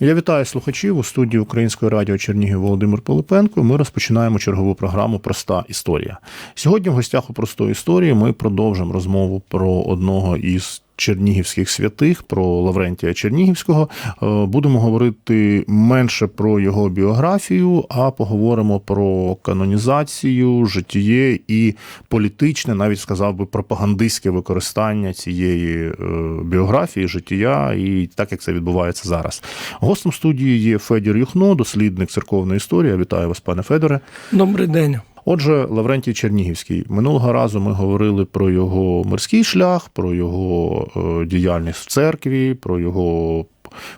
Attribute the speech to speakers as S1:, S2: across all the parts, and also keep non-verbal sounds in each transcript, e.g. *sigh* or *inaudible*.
S1: Я вітаю слухачів у студії Української радіо Чернігів Володимир Пилипенко. Ми розпочинаємо чергову програму Проста історія. Сьогодні в гостях у простої історії ми продовжимо розмову про одного із чернігівських святих, про Лаврентія Чернігівського. Е, Будемо говорити менше про його біографію, а поговоримо про канонізацію, життєє і політичне, навіть сказав би, пропагандистське використання цієї е, біографії, життя і так як це відбувається зараз. Гостем студії є Федір Юхно, дослідник церковної історії. Вітаю вас, пане Федоре.
S2: Добрий день.
S1: Отже, Лаврентій Чернігівський. Минулого разу ми говорили про його мирський шлях, про його е, діяльність в церкві, про його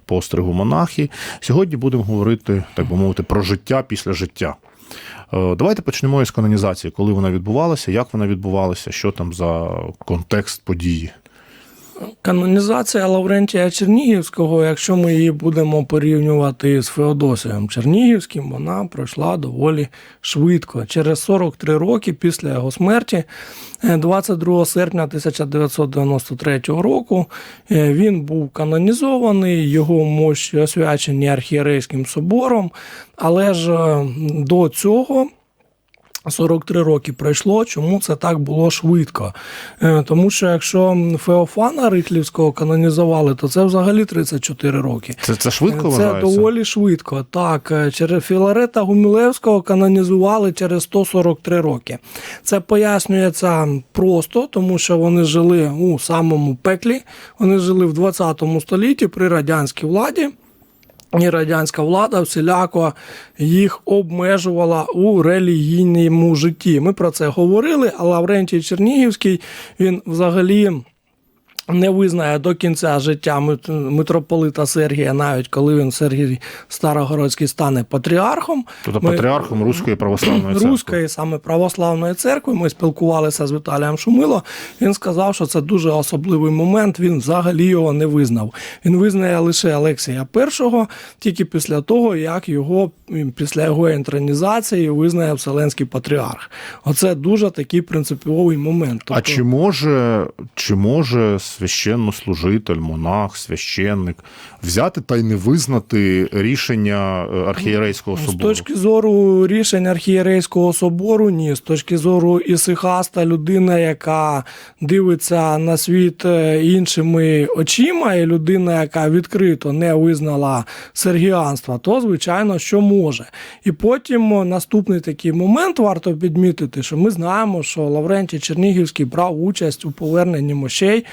S1: постригу монахи. Сьогодні будемо говорити, так би мовити, про життя після життя. Е, Давайте почнемо із канонізації, коли вона відбувалася, як вона відбувалася, що там за контекст події.
S2: Канонізація Лаврентія Чернігівського, якщо ми її будемо порівнювати з Феодосієм Чернігівським, вона пройшла доволі швидко. Через 43 роки після його смерті, е, 22 серпня 1993 року, е, він був канонізований, його мощі освячені архієрейським собором, але ж е, до цього. 43 роки пройшло, чому це так було швидко? Е, Тому що якщо Феофана Рихлівського канонізували, то це взагалі 34 роки.
S1: Це, це швидко
S2: Це
S1: вважається?
S2: доволі швидко. Так, е, через Філарета Гумілевського канонізували через 143 роки. Це пояснюється просто, тому що вони жили у самому пеклі, вони жили в 20 столітті при радянській владі. І радянська влада всіляко їх обмежувала у релігійному житті. Ми про це говорили, а Лаврентій Чернігівський він взагалі. Не визнає до кінця життя мит- митрополита Сергія, навіть коли він Сергій Старогородський стане патріархом.
S1: Тобто
S2: Ми-
S1: патріархом Руської православної церкви.
S2: Руської саме православної церкви. Ми спілкувалися з Віталієм Шумило. Він сказав, що це дуже особливий момент. Він взагалі його не визнав. Він визнає лише Олексія І, тільки після того, як його після його інтронізації визнає Вселенський патріарх. Оце дуже такий принциповий момент.
S1: А чи може, чи може священнослужитель, монах, священник взяти та й не визнати рішення е, архієрейського
S2: З точки зору рішень архієрейського собору, ні. З точки зору ісихаста, людина, яка дивиться на світ е, іншими очима, і людина, яка відкрито не визнала сергіанства, то звичайно, що може. І потім наступний такий момент варто підмітити, що ми знаємо, що Лаврентій Чернігівський брав участь у поверненні мощей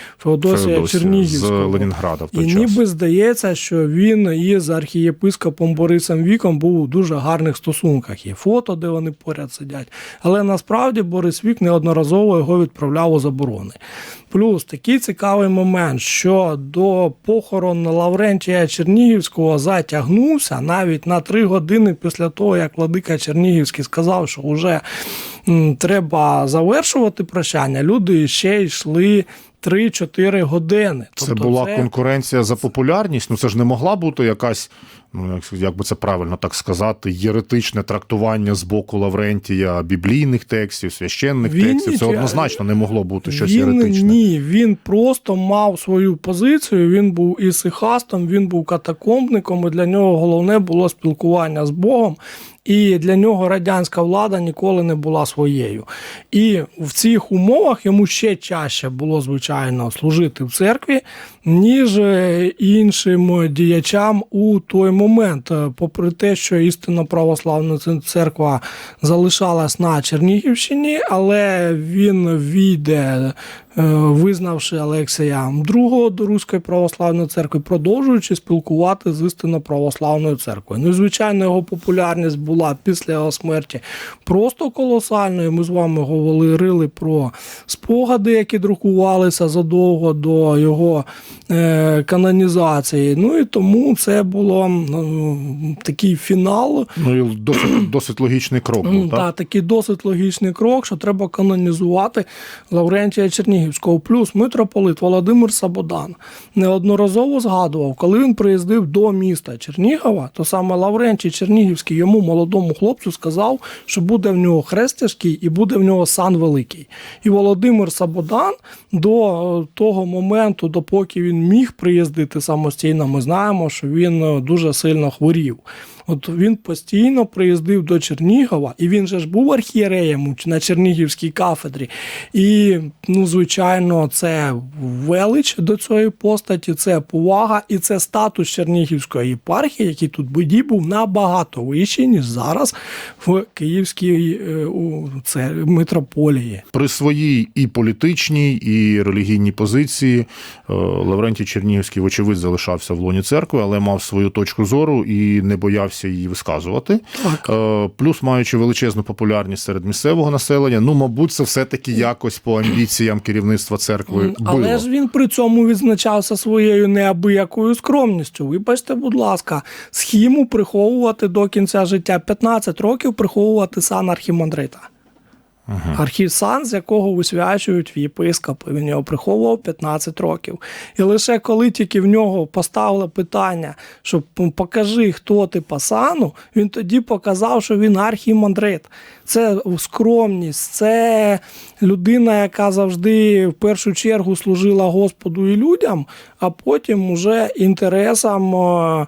S2: Феодосія
S1: Феодосія з Ленінграда в той
S2: І
S1: час.
S2: ніби здається, що він із архієпископом Борисом Віком був у дуже гарних стосунках. Є фото, де вони поряд сидять. Але насправді Борис Вік неодноразово його відправляв у заборони. Плюс такий цікавий момент, що до похорону Лаврентія Чернігівського затягнувся навіть на три години після того, як владика Чернігівський сказав, що вже треба завершувати прощання. Люди ще йшли 3-4 години.
S1: Це
S2: Тобто
S1: була конкуренція за популярність. Ну це ж не могла бути якась, ну як, як би це правильно так сказати, єретичне трактування з боку Лаврентія біблійних текстів, священних
S2: Він
S1: текстів. Це однозначно не могло бути щось
S2: він,
S1: єретичне.
S2: Ні, він просто мав свою позицію. Він був ісихастом, він був катакомбником, і для нього головне було спілкування з Богом. І для нього радянська влада ніколи не була своєю. І в цих умовах йому ще чаще було, звичайно, служити в церкві, ніж е, іншим діячам у той момент. Е, Попри те, що істинно православна церква залишалась на Чернігівщині, але він війде. Е, Визнавши Олексія II до Руської православної церкви, продовжуючи спілкувати з істинно православною церквою. Ну, звичайно, його популярність була після його смерті просто колосальною. Ми з вами говорили про спогади, які друкувалися задовго до його е, канонізації. Ну і тому це було ну, такий фінал.
S1: Ну і досить, *clears throat* досить логічний крок був, так?
S2: Та, такий досить логічний крок, що треба канонізувати Лаврентія Чернігівського. Чернігівського, плюс митрополит Володимир Сабодан неодноразово згадував, коли він приїздив до міста Чернігова, то саме Лаврентій Чернігівський йому молодому хлопцю сказав, що буде в нього хрест тяжкий і буде в нього сан великий. І Володимир Сабодан до е, того моменту, допоки він міг приїздити самостійно, ми знаємо, що він е, дуже сильно хворів. От він постійно приїздив до Чернігова, і він же ж був архієреєм на Чернігівській кафедрі. І, ну, звичайно, це велич до цієї постаті, це повага і це статус Чернігівської єпархії, який тут тоді був набагато вищий, ніж зараз в Київській е, це, митрополії.
S1: При своїй і політичній, і релігійній позиції е, Лаврентій Чернігівський, вочевидь, залишався в лоні церкви, але мав свою точку зору і не боявся її висказувати.
S2: Так.
S1: Е, Плюс, маючи величезну популярність серед місцевого населення, ну, мабуть, це все-таки якось по амбіціям керівництва церкви було.
S2: Але ж він при цьому відзначався своєю неабиякою скромністю. Вибачте, будь ласка, схему приховувати до кінця життя 15 років приховувати сан архімандрита. Архісан, з якого висвячують єпископи. Він його приховував 15 років. І лише коли тільки в нього поставили питання, що покажи, хто ти по сану, він тоді показав, що він архімандрит. Це скромність, це людина, яка завжди в першу чергу служила Господу і людям, а потім уже інтересам е,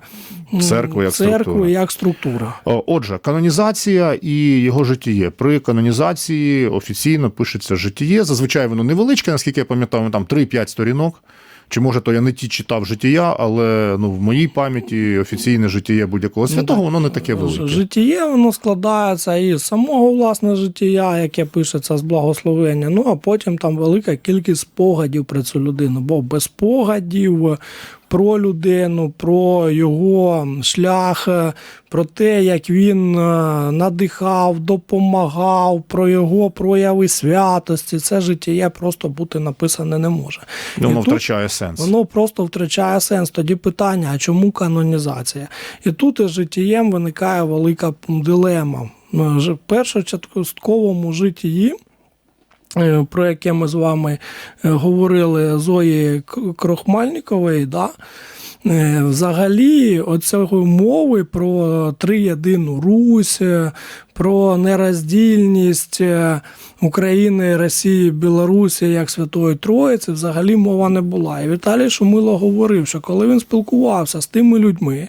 S1: Церкви як
S2: церкви
S1: структури.
S2: як структура.
S1: Отже, канонізація і його життіє. При канонізації офіційно пишеться життіє. Зазвичай воно невеличке, наскільки я пам'ятаю, там 3-5 сторінок. Чи може то я не ті читав життя, але ну в моїй пам'яті офіційне життя будь-якого святого, воно не таке велике.
S2: Життя воно складається із самого власне життя, яке пишеться з благословення. Ну а потім там велика кількість спогадів про цю людину. Бо без спогадів про людину, про його шлях, е, про те, як він е, надихав, допомагав, про його прояви святості. Це життя просто бути написане не може.
S1: Воно
S2: тут-
S1: втрачає сенс.
S2: Воно просто втрачає сенс. Тоді питання: а чому канонізація? І тут із життєм виникає велика дилема. Ж- В першочатковому житті. Е, Про яке ми з вами е, говорили Зої Крохмальникової, да? е, взагалі оцього мови про триєдину Русь, про нероздільність е, України, Росії, Білорусі як Святої Троїці, взагалі мова не була. І Віталій Шумило говорив, що коли він спілкувався з тими людьми,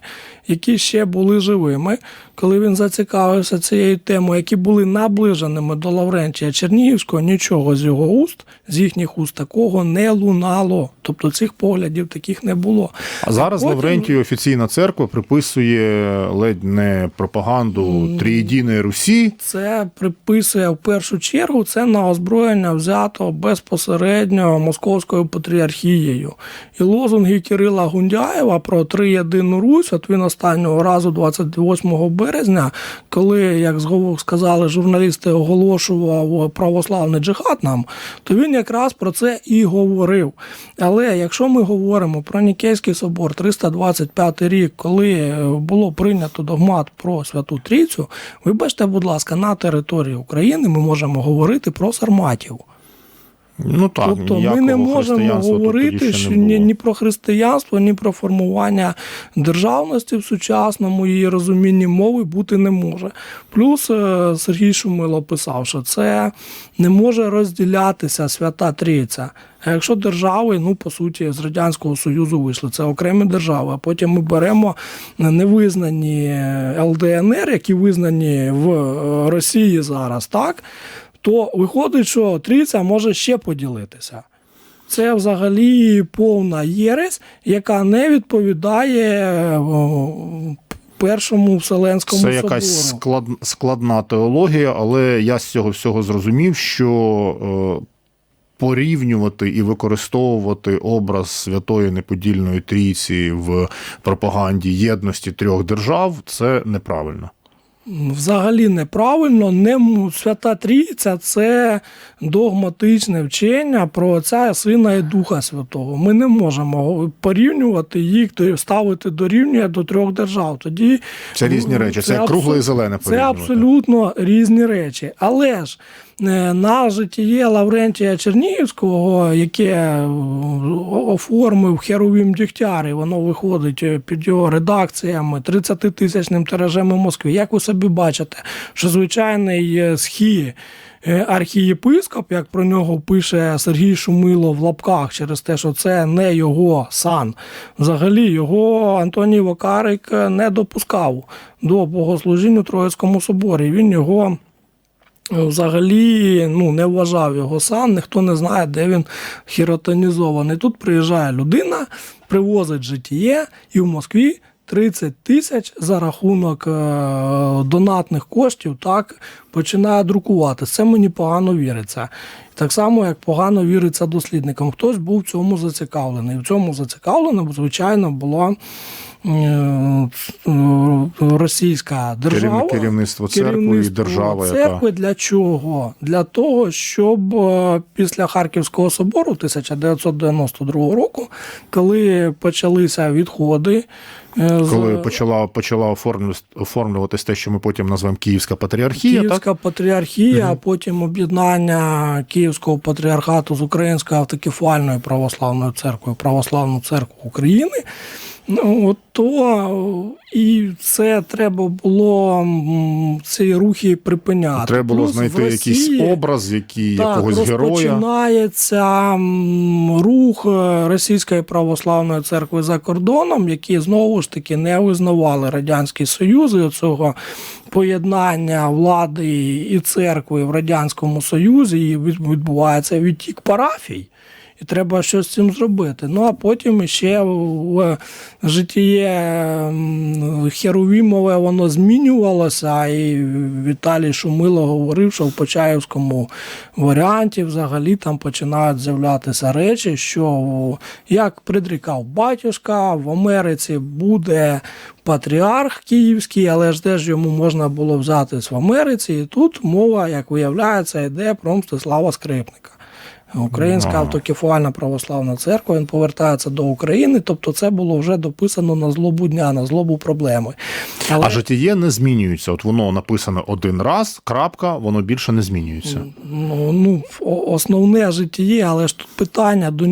S2: які ще були живими, коли він зацікавився цією темою, які були наближеними до Лаврентія Чернігівського, нічого з його уст, з їхніх уст такого не лунало. Тобто цих поглядів таких не було.
S1: А зараз
S2: потім-
S1: Лаврентію офіційна церква приписує ледь не пропаганду Трієдиної Русі.
S2: Це приписує в першу чергу це на озброєння взято безпосередньо Московською патріархією. І лозунги Кирила Гундяєва про триєдину Русь, от він останнього разу, 28 березня, коли, як сказали журналісти, оголошував православний джихад нам, то він якраз про це і говорив. Але якщо ми говоримо про Нікейський собор 325 рік, коли було прийнято догмат про Святу Трійцю, вибачте, будь ласка, на території України ми можемо говорити про сарматів.
S1: Ну так,
S2: тобто ми не можемо говорити що
S1: не
S2: ні, ні про християнство, ні про формування державності в сучасному її розумінні мови бути не може. Плюс е, Сергій Шумило писав, що це не може розділятися свята Трійця. А якщо держави, ну по суті, з Радянського Союзу вийшли, це окремі держави. А потім ми беремо невизнані ЛДНР, які визнані в е, Росії зараз, так? То виходить, що трійця може ще поділитися. Це взагалі повна єресь, яка не відповідає першому вселенському
S1: Це якась склад, складна теологія, але я з цього всього зрозумів, що е, порівнювати і використовувати образ святої неподільної трійці в пропаганді єдності трьох держав це неправильно.
S2: Взагалі неправильно. Не Свята Трійця це догматичне вчення про Отця, Сина і Духа Святого. Ми не можемо порівнювати їх, ставити дорівнює до трьох держав. Тоді
S1: Це різні речі. Це,
S2: це
S1: кругле і зелене
S2: Це абсолютно різні речі. Але ж на житіє Лаврентія Чернігівського, яке е, оформив Херовім Дігтяр, і воно виходить е, під його редакціями 30-тисячним тиражем у Москві. Як ви собі бачите, що звичайний е, схі е, архієпископ, як про нього пише Сергій Шумило в лапках, через те, що це не його сан. Взагалі його Антоній Вакарик е, не допускав до богослужіння у Троїцькому соборі. Він його е, взагалі ну, не вважав його сан, ніхто не знає, де він хіротонізований. Тут приїжджає людина, привозить житіє, і в Москві 30 тисяч за рахунок е, донатних коштів так починає друкувати. Це мені погано віриться. Так само, як погано віриться дослідникам. Хтось був в цьому зацікавлений. В цьому зацікавлено, звичайно, була російська держава.
S1: Керівництво церкви і
S2: керівництво
S1: держава, яка-
S2: церкви для чого? Для того, щоб е, після Харківського собору 1992 року, коли почалися відходи, е,
S1: Коли почала, почала оформлюватись те, що ми потім назвемо Київська патріархія,
S2: Київська патріархія, а потім об'єднання Київського патріархату з Українською автокефальною православною церквою, Православну церкву України. Ну, от то і це треба було ці рухи припиняти.
S1: треба було
S2: Плюс
S1: знайти якийсь образ, який
S2: так,
S1: якогось героя.
S2: розпочинається м, рух е, Російської православної церкви за кордоном, які знову ж таки не визнавали Радянський Союз і цього поєднання влади і церкви в Радянському Союзі, і відбувається відтік парафій. І треба щось з цим зробити. Ну а потім ще в житіє м, Херувімове воно змінювалося, і Віталій Шумило говорив, що в Почаївському варіанті взагалі там починають з'являтися речі, що як предрікав батюшка, в Америці буде патріарх київський, але ж де ж йому можна було взятись в Америці. І тут мова, як виявляється, йде про Мстислава Скрипника. Українська
S1: Ага.
S2: автокефальна православна церква, він повертається до України, тобто це було вже дописано на злобу дня, на злобу проблеми. Але,
S1: А житіє не змінюється. От воно написано один раз, крапка, воно більше не змінюється.
S2: ну, ну, основне життя, але ж тут питання до,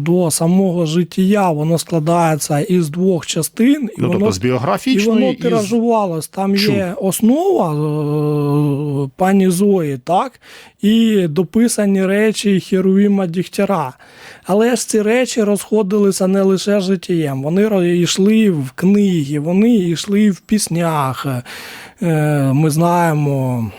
S2: до самого життя, воно складається із двох частин, і
S1: Ну,
S2: воно
S1: тобто з
S2: І
S1: біографічної
S2: воно
S1: і з-
S2: тиражувалось. Там
S1: Чу.
S2: є основа е, пані Зої, так, і дописані речі Херувіма Дігтяра. Але ж ці речі розходилися не лише життєм. Вони йшли в книги, вони йшли в піснях. Е, Ми знаємо.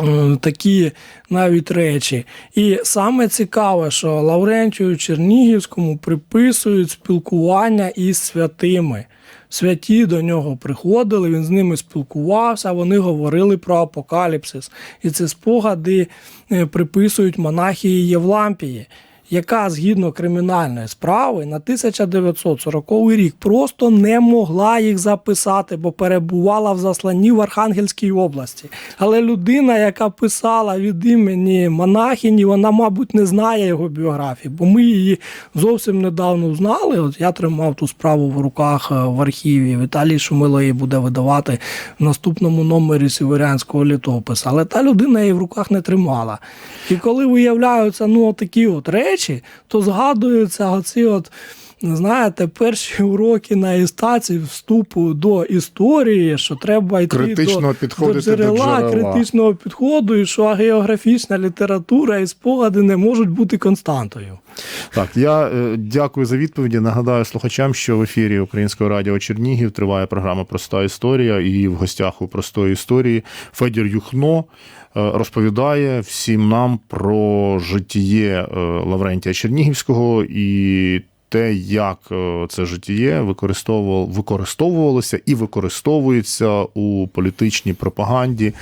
S2: е, Такі навіть речі. І саме цікаве, що Лаврентію Чернігівському приписують спілкування із святими. Святі до нього приходили, він з ними спілкувався, вони говорили про апокаліпсис. І це спогади е, приписують монахії Євлампії, яка згідно кримінальної справи на 1940 рік просто не могла їх записати, бо перебувала в засланні в Архангельській області. Але людина, яка писала від імені монахині, вона, мабуть, не знає його біографії, бо ми її зовсім недавно знали. От я тримав ту справу в руках е, в архіві. Віталій Шумило її буде видавати в наступному номері сіверянського літопису. Але та людина її в руках не тримала. І коли виявляються ну, такі от речі, то згадуються оці от. Знаєте, перші уроки на істації вступу до історії, що треба йти
S1: Критично
S2: до, до джерела,
S1: до джерела.
S2: критичного підходу, і що географічна література і спогади не можуть бути константою.
S1: Так, я е, дякую за відповіді. Нагадаю слухачам, що в ефірі Українського радіо Чернігів триває програма Проста історія, і в гостях у простої історії Федір Юхно. Е, Розповідає всім нам про життєє е, Лаврентія Чернігівського і те, як е, це житє використовувало- використовувалося і використовується у політичній пропаганді,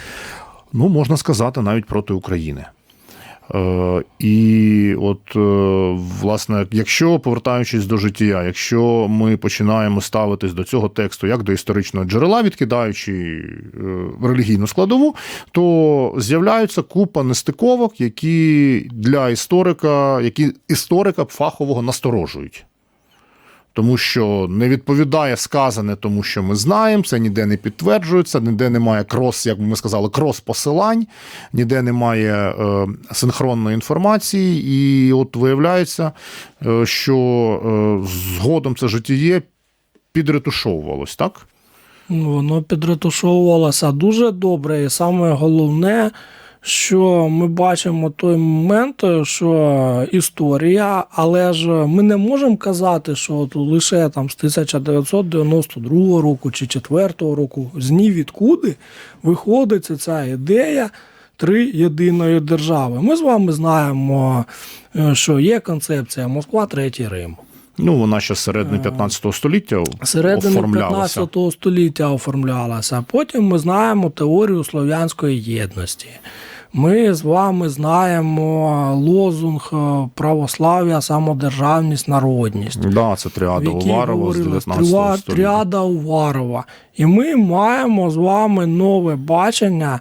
S1: ну можна сказати, навіть проти України. Е, І от, е, власне, якщо повертаючись до життя, якщо ми починаємо ставитись до цього тексту як до історичного джерела, відкидаючи е, релігійну складову, то з'являються купа нестиковок, які для історика, які історика фахового насторожують. Тому що не відповідає сказане, тому що ми знаємо, це ніде не підтверджується, ніде немає крос, як ми сказали, крос посилань, ніде немає е, синхронної інформації, і от виявляється, е, що е, згодом це життєє підретушовувалось, так?
S2: Ну, Воно підретушовувалося дуже добре, і саме головне, що ми бачимо той момент, що історія, але ж ми не можемо казати, що от лише там з 1992 року чи 4 року з ні відкуди виходить ця ідея три єдиної держави. Ми з вами знаємо, е, що є концепція Москва, Третій Рим.
S1: Ну, вона ще середини 15 століття
S2: Середини
S1: оформлялася.
S2: 15 століття оформлялася. Потім ми знаємо теорію слов'янської єдності. Ми з вами знаємо лозунг е, православ'я, самодержавність, народність.
S1: Да, це тріада Уварова з 19 століття.
S2: тріада Уварова. І ми маємо з вами нове бачення,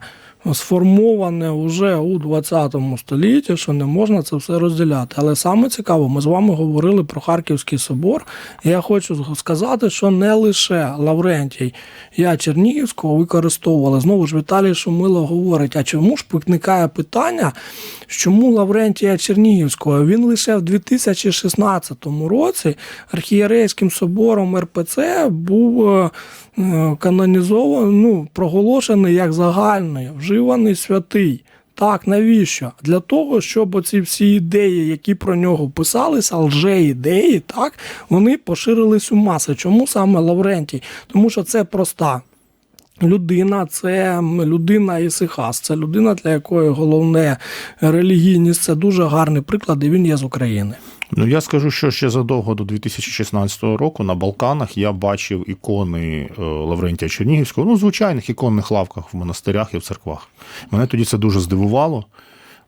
S2: сформоване вже у 20 столітті, що не можна це все розділяти. Але саме цікаво, ми з вами говорили про Харківський собор. І я хочу сказати, що не лише Лаврентій я Чернігівського використовували. Знову ж Віталій Шумило говорить: а чому ж виникає питання, чому Лаврентія Чернігівського? Він лише в 2016 році архієрейським собором РПЦ був е, е, канонізований, ну, проголошений як загальний, вживаний святий. Так, навіщо? Для того, щоб оці всі ідеї, які про нього писалися, лже-ідеї, так, вони поширились у маси. Чому саме Лаврентій? Тому що це проста Людина це людина Ісихас, це людина, для якої головне релігійність це дуже гарний приклад, і він є з України.
S1: Ну, я скажу, що ще задовго до 2016 року на Балканах я бачив ікони е, Лаврентія Чернігівського, ну, звичайних іконних лавках в монастирях і в церквах. Мене тоді це дуже здивувало.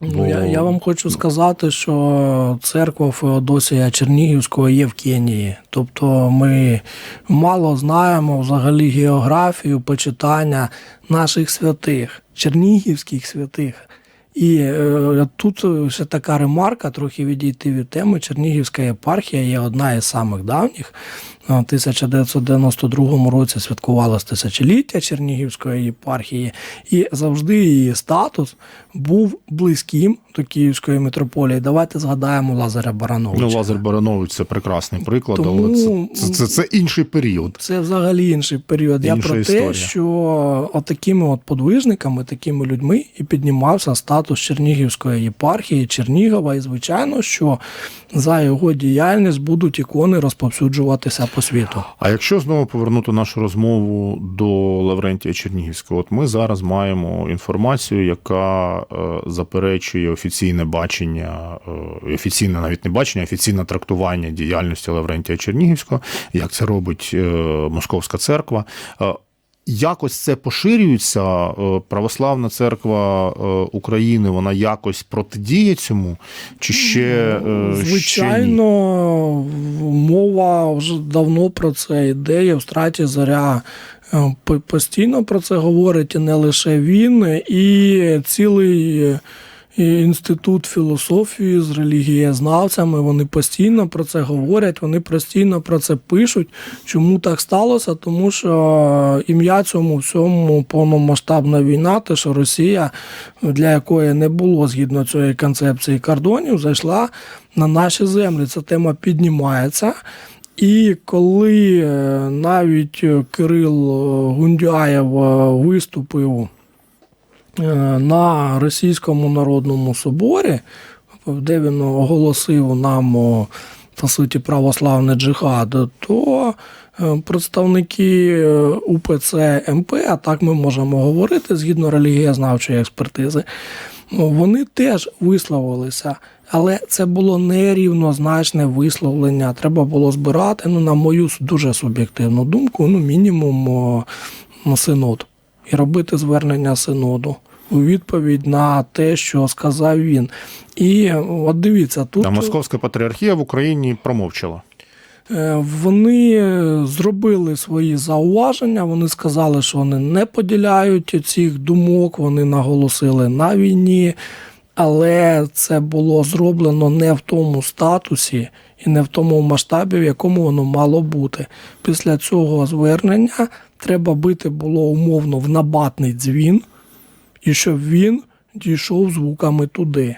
S1: Бо...
S2: Ну, я, я вам хочу сказати, що церква Феодосія Чернігівського є в Кенії. Тобто ми мало знаємо взагалі географію почитання наших святих, чернігівських святих. І е, тут ще така ремарка, трохи відійти від теми. Чернігівська єпархія є одна із самих давніх. У 1992 році святкувалося тисячоліття Чернігівської єпархії, і завжди її статус був близьким до Київської митрополії. Давайте згадаємо Лазаря Барановича.
S1: Ну, Лазар Баранович це прекрасний приклад,
S2: Тому-
S1: але це, це, це, це інший період.
S2: Це взагалі інший період. Я про
S1: історія.
S2: те, що от такими от подвижниками, такими людьми і піднімався статус Чернігівської єпархії, Чернігова. І звичайно, що за його діяльність будуть ікони розповсюджуватися по світу.
S1: А якщо знову повернути нашу розмову до Лаврентія Чернігівського, от ми зараз маємо інформацію, яка е, заперечує офіційне бачення, е, офіційне навіть не бачення, офіційне трактування діяльності Лаврентія Чернігівського, як це робить е, Московська церква. Е, Якось це поширюється. е, Православна церква е, України, вона якось протидіє цьому, чи ще, звичайно ще ні?
S2: Мова вже давно про це йде. Євстратій Заря е, постійно про це говорить, і не лише він, і цілий. Е, Інститут філософії з релігієзнавцями, вони постійно про це говорять, вони постійно про це пишуть. Чому так сталося? Тому що ім'я цьому всьому повномасштабна війна, те, що Росія, для якої не було згідно цієї концепції кордонів, зайшла на наші землі. Ця тема піднімається. І коли е, навіть Кирил Гундяєв е, виступив е, на Російському народному соборі, де він оголосив нам по суті православний джихад, то е, представники е, УПЦ МП, а так ми можемо говорити згідно релігієзнавчої експертизи, ну, вони теж висловилися. Але це було нерівнозначне висловлення. Треба було збирати, ну, на мою дуже суб'єктивну думку, ну, мінімум о, синод і робити звернення синоду у відповідь на те, що сказав він. І от дивіться, тут
S1: А Московська патріархія в Україні промовчала.
S2: е, вони зробили свої зауваження. Вони сказали, що вони не поділяють цих думок. Вони наголосили на війні. але це було зроблено не в тому статусі і не в тому масштабі, в якому воно мало бути. Після цього звернення треба бити було умовно в набатний дзвін, і щоб він дійшов звуками туди.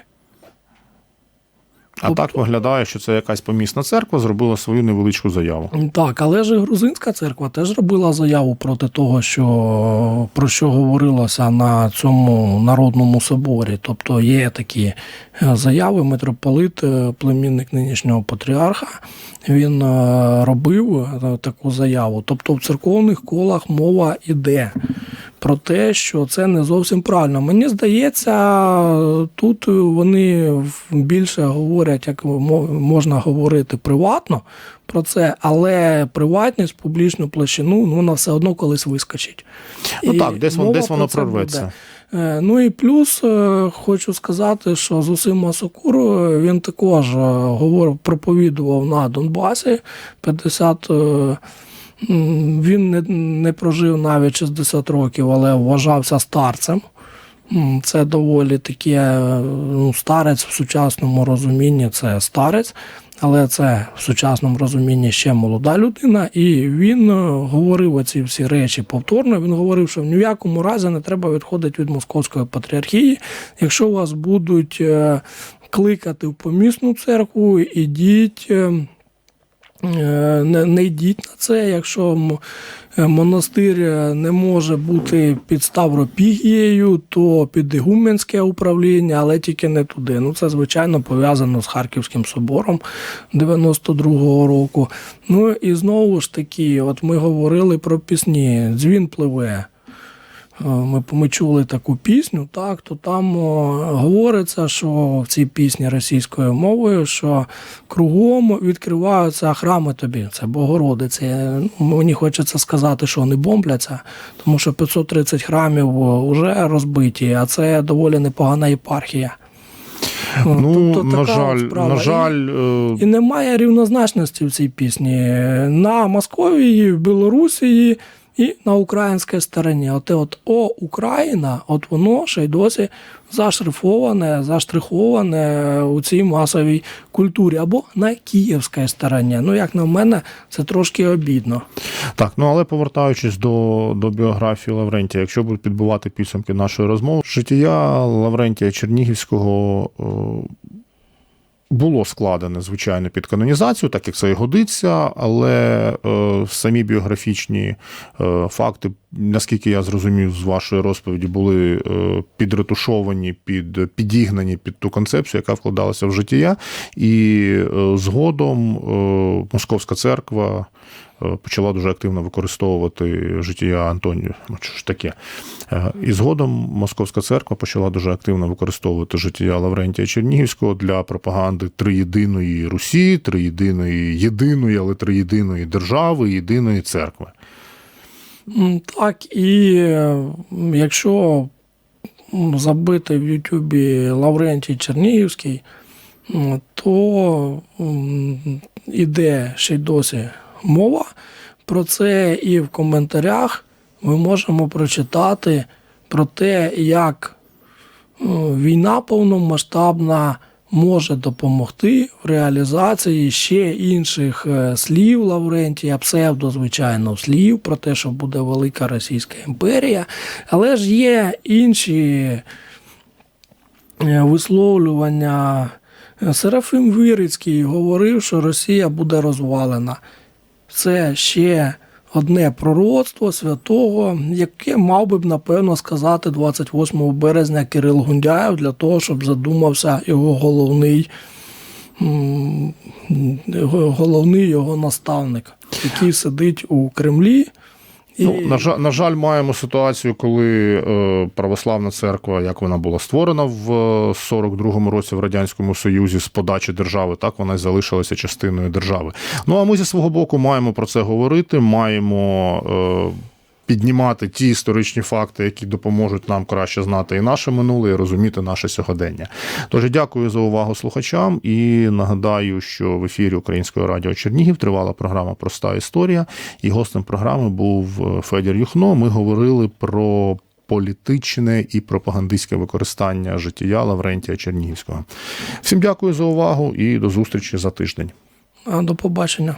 S1: А так виглядає, що це якась помісна церква зробила свою невеличку заяву.
S2: Так, але ж і грузинська церква теж робила заяву проти того, що про що говорилося на цьому народному соборі. Тобто є такі е, заяви. Митрополит, е, племінник нинішнього патріарха, він е, робив таку заяву. Тобто в церковних колах мова іде про те, що це не зовсім правильно. Мені здається, тут вони більше говорять, як можна говорити приватно про це, але приватність, публічну площину, ну, вона все одно колись вискочить.
S1: Ну
S2: І
S1: так, десь, вон-
S2: мова
S1: десь воно прорветься.
S2: Е, Ну і плюс е, хочу сказати, що Зусим Масокур е, він також говорив, проповідував на Донбасі 50. Він не, не прожив навіть 60 років, але вважався старцем. Це доволі таке е, ну, старець в сучасному розумінні це старець, але це в сучасному розумінні ще молода людина. І він е, говорив оці всі речі повторно. Він говорив, що в ні в якому разі не треба відходити від московської патріархії. Якщо вас будуть е, кликати в помісну церкву, ідіть. Е, Не, не йдіть на це, якщо е, монастир е, не може бути під Ставропігією, то під Ігуменське управління, але тільки не туди. Ну, це, звичайно, пов'язано з Харківським собором 92-го року. Ну і знову ж таки, от ми говорили про пісні. Дзвін пливе. Е, Ми, ми чули таку пісню, так, то там о, говориться, що в цій пісні російською мовою, що кругом відкриваються храми тобі, це Богородиці. Ну, Мені хочеться сказати, що вони бомбляться, тому що 530 храмів вже розбиті, а це доволі непогана єпархія.
S1: Ну,
S2: Тобто
S1: на жаль,
S2: справа.
S1: на жаль, е,
S2: і немає рівнозначності в цій пісні на Московії, в Білорусі і на українській стороні. Оте от О, Україна, от воно ще й досі зашрифоване, заштриховане у цій масовій культурі або на київській стороні. Ну, як на мене, це трошки обідно.
S1: Так, ну але повертаючись до, до біографії Лаврентія, якщо будуть підбивати підсумки нашої розмови, життя Лаврентія Чернігівського е, було складене, звичайно, під канонізацію, так як це і годиться, але е, самі біографічні е, факти, наскільки я зрозумів з вашої розповіді, були е, підретушовані, під, підігнані під ту концепцію, яка вкладалася в життя. І е, згодом е, Московська церква почала дуже активно використовувати життя Антонію. Ну, що ж таке? І згодом Московська церква почала дуже активно використовувати життя Лаврентія Чернігівського для пропаганди триєдиної Русі, триєдиної єдиної, але триєдиної держави, єдиної церкви.
S2: Так, і якщо забити в Ютубі Лаврентій Чернігівський, то м, іде ще й досі мова. Про це, і в коментарях ми можемо прочитати про те, як війна повномасштабна може допомогти в реалізації ще інших е, слів Лаврентія, псевдо, звичайно, слів про те, що буде велика Російська імперія. Але ж є інші е, висловлювання. Серафим Вирицький говорив, що Росія буде розвалена. Це ще одне пророцтво святого, яке мав би б, напевно, сказати 28 березня Кирил Гундяєв для того, щоб задумався його головний, головний його наставник, який сидить у Кремлі. І...
S1: Ну, на, жаль, на жаль, маємо ситуацію, коли е, православна церква, як вона була створена в е, 42-му році в Радянському Союзі з подачі держави, так вона й залишилася частиною держави. Ну а ми зі свого боку маємо про це говорити, маємо. Е, Піднімати ті історичні факти, які допоможуть нам краще знати і наше минуле, і розуміти наше сьогодення. Тож дякую за увагу слухачам і нагадаю, що в ефірі Українського радіо Чернігів тривала програма Проста історія. І гостем програми був е, Федір Юхно. Ми говорили про політичне і пропагандистське використання життя Лаврентія Чернігівського. Всім дякую за увагу і до зустрічі за тиждень.
S2: До побачення.